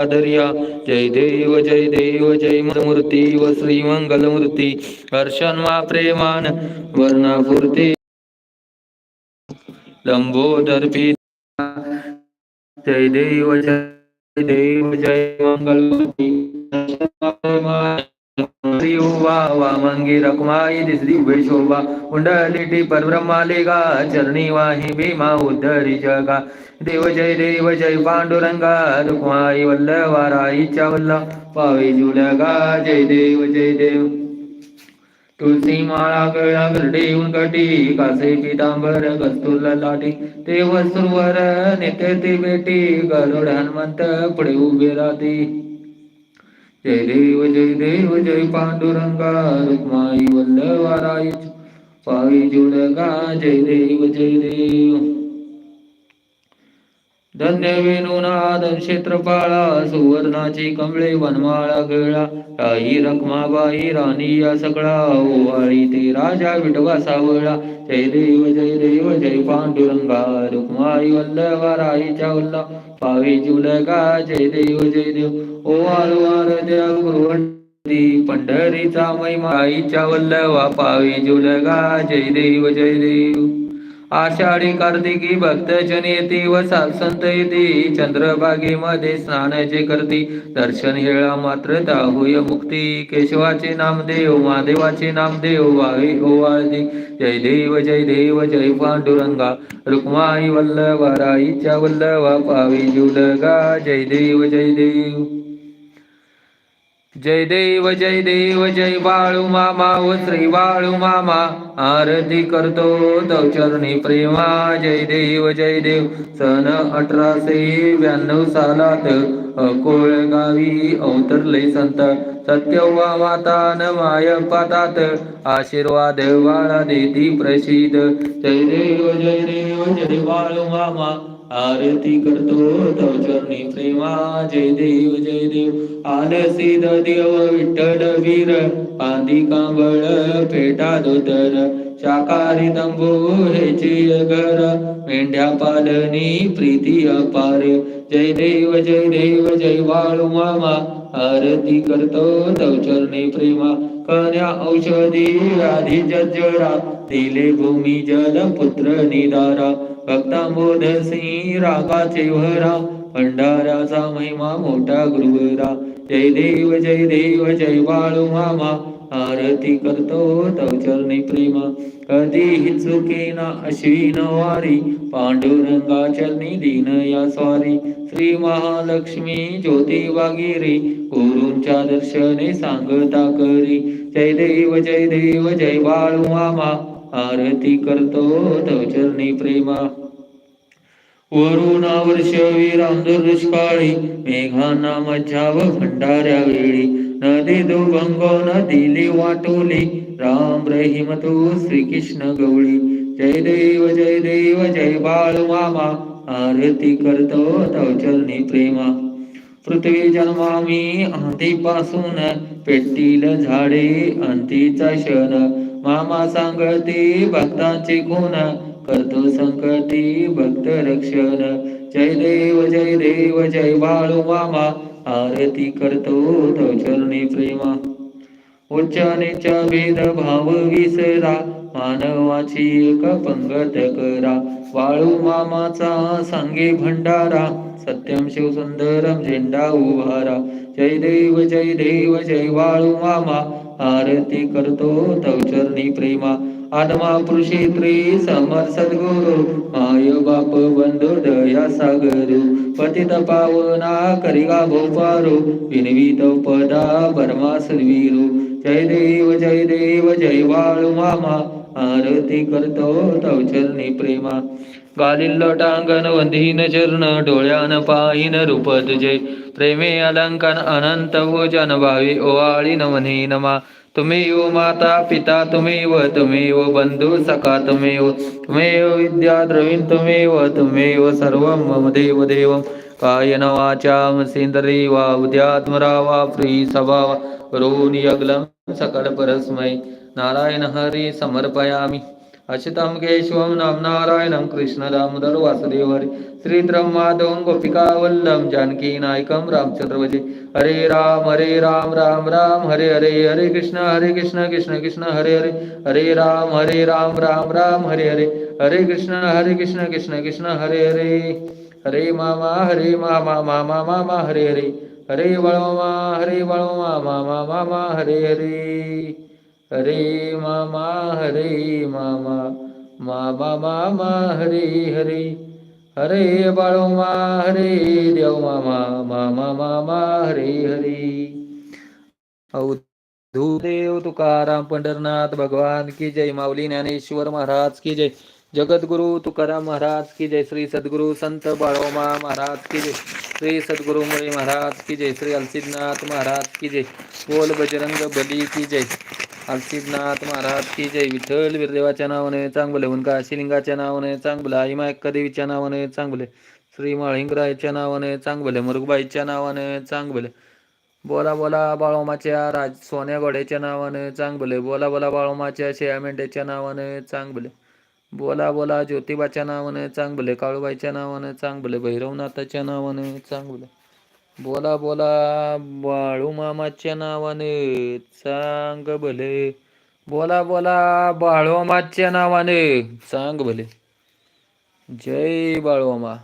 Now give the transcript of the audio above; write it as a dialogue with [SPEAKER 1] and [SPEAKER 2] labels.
[SPEAKER 1] आदर्या। जय देव जय देव जय मूर्ती व श्री मंगलमूर्ती हर्षण वा प्रेमान वर्णापूर्ती। लंबोदर्पी जय देव जय देव जय मंगलमूर्ती। श्री वा वामंगी रखमाई दिसरी उभे शोभा कुंडलिटी परब्रह्मालिका चरणी वाही भीमा उद्धरी जगा देव जय देव जय पांडुरंगा रुक्माई वल्लवाराईच्या वल्ल पावे जुलगा जय देव जय देव तुळसी माळा गळा गरडे कटी कासे पितांबर कस्तुर लाटी ते वसुवर नेते ते बेटी गरुड हनुमंत पुढे उभे राहते जय देव जय देव जय पांडुरंगा रुक्माई वल्लवाराई पावी जुलगा जय देव जय देव। धन्य वेणुनाद क्षेत्रपाळा सुवर्णाची कमळे वनमाळा गळा राई रखमाबाई राणी या सगळा ओवाळी ते राजा विठवा सावळा. जय देव जय देव जय पांडुरंगा रुक्माई वल्लवा राईच्या वल्ला पावी जुलगा जय देव जय देव. ओवाळ वार जय गुरुवंती पंढरीचा महिमा आईच्या वल्लवा पावी जुलगा जय देव जय देव. आषाढी कार्तिकी भक्तजन येते व संत येते. चंद्रभागेमध्ये स्नानाचे करती. दर्शन हेळा मात्र ताहुय मुक्ती. केशवाचे नामदेव महादेवाचे नामदेव वावे हो ओवाळते जय देव जय देव जय पांडुरंगा. रुक्माई वल्लभा राईच्या वल्लभा पावी जुलगा. जय देव जय देव. जय देव जय देव जय बाळू मामा व श्री बाळू मामा. आरती करतो तव चरणी प्रेमा. जय देव जय देव. सन अठराशे ब्याण्णव सालात अकोळ गावी अवतरले संत. सत्यवा माता न माय पातात. आशीर्वाद वाळा देती प्रसिद्ध. जय देव जय देव जय बाळू मामा. आरती करतो तव चरणी प्रेमा जय देव जय देव. आलसी देव विठ्ठल वीर. आधी कांबळ पेटा दोतर शाकाहारी तंबू हेची घर. मेंढ्या पालनी प्रीती अपार. जय देव जय देव जय बाळू मामा. आरती करतो तव चरणी प्रेमा. कन्या औषधी आधी जरा दिले भूमी जल पुत्र निदारा. भक्तांबोध सिंह रागाचे वरा भंडाराचा महिमा मोठा गुरुवरा. जय देव जय देव जय बाळू मामा आरती करतो तव चरणी प्रेमा. कधीही चुकेना अश्विन वारी पांडुरंगा चरणी दीन या स्वारी. श्री महालक्ष्मी ज्योती वागिरी गुरूंच्या दर्शने सांगता करी. जय देव जय देव जय बाळू मामा आरती करतो तव चरणी प्रेमा. वरुणा वर्षवी दुष्काळी मेघांना मज्जाव भंडाऱ्या वेळी. नदी दुभंग दिली वाटोली राम रहीम तू श्रीकृष्ण गवळी. जय देव जय देव जय बाळ मामा आरती करतो तव चरणी प्रेमा. पृथ्वी जन्मामी आधीपासून पेटील झाडे अंतीचा क्षण मामा सांगती भक्तांची गुण करतो संकटी भक्त रक्षण. जय देव जय देव जय बाळू मामा आरती करतो तो चरणी प्रेमा. उच्च निच भेद भाव विसरा मानवाची एक पंगत करा. वाळू मामाचा सांगे भंडारा सत्यम शिव सुंदरम झेंडा उभारा. जय देव जय देव जय वाळू मामा आरती करतो तवचरणी प्रेमा. आत्मा पुरुषेत्री समर सद्गुरु. माय बाप बंधु दया सागरू. पतित पावना करिगा भोपारो विनवीत पदा परमा सद्वीरू जय देव जय देव जय बाळू मामा. आरती करतो तवचरणी प्रेमा. गालील लोटांगण वंदीन चरण डोळ्यान पाहिन रूप तुझे प्रेमे अलंकन अनंत भोजन भावी ओवाळी नवनी नमा तुमेव माता पिता तुमेव तुमेव बंधू सखा तुम्ही व तुम्ही विद्या द्रवीण तुम्ही व सर्व मम देव देव कायन वाचा सिंदरी वा उद्यात्मरा वा प्री सभा रोनियग्लम सकल परस्मै नारायण हरी समर्पयामि अशतम केशवम नाम नारायणं कृष्ण राम वासुदेव हरे गोपिका जानकी नायकं रामचंद्र भजे हरे राम हरे राम राम राम हरे हरे हरे कृष्ण हरे कृष्ण कृष्ण कृष्ण हरे हरे। हरे राम हरे राम राम राम हरे हरे। हरे कृष्ण हरे कृष्ण कृष्ण कृष्ण हरे हरे। हरे मामा हरे मामा मामा मामा हरे हरे। हरे वळमा हरे वळमा मामा मामा हरे हरे। हरे मामा हरे मामा मामा मामा हरे हरे. हरे बाळोमा हरे देव मामा मामा मामा हरे हरे. देव तुकाराम पंढरनाथ भगवान की जय माऊली ज्ञानेश्वर महाराज की जय. जगद्गुरु तुकाराम महाराज की जय श्री सद्गुरु संत बाळोमा महाराज की जय. श्री सद्गुरु मुळे महाराज की जय श्री अलसिद्धनाथ महाराज की जय. बोल बजरंग बली की जय. अलसिद्धनाथ महाराज की जय. विठ्ठल वीरदेवाच्या नावाने चांगले हुनका शिलिंगाच्या नावाने चांगले. आई मायक्का देवीच्या नावाने चांगले. श्री माळिंगरायच्या नावाने चांगले. मुरुगबाईच्या नावाने चांगले. बोला बोला बाळोमाच्या राज सोन्या घोड्याच्या नावाने चांगले. बोला बोला बाळोमाच्या शेया मेंढ्याच्या नावाने चांगले. बोला बोला ज्योतिबाच्या नावाने चांगले. काळूबाईच्या नावाने चांगले. भैरवनाथाच्या नावाने चांगले. बोला बोला बाळू मामाच्या नावाने सांग भले. बोला बोला बाळूमाच्या नावाने सांग भले. जय बाळूमा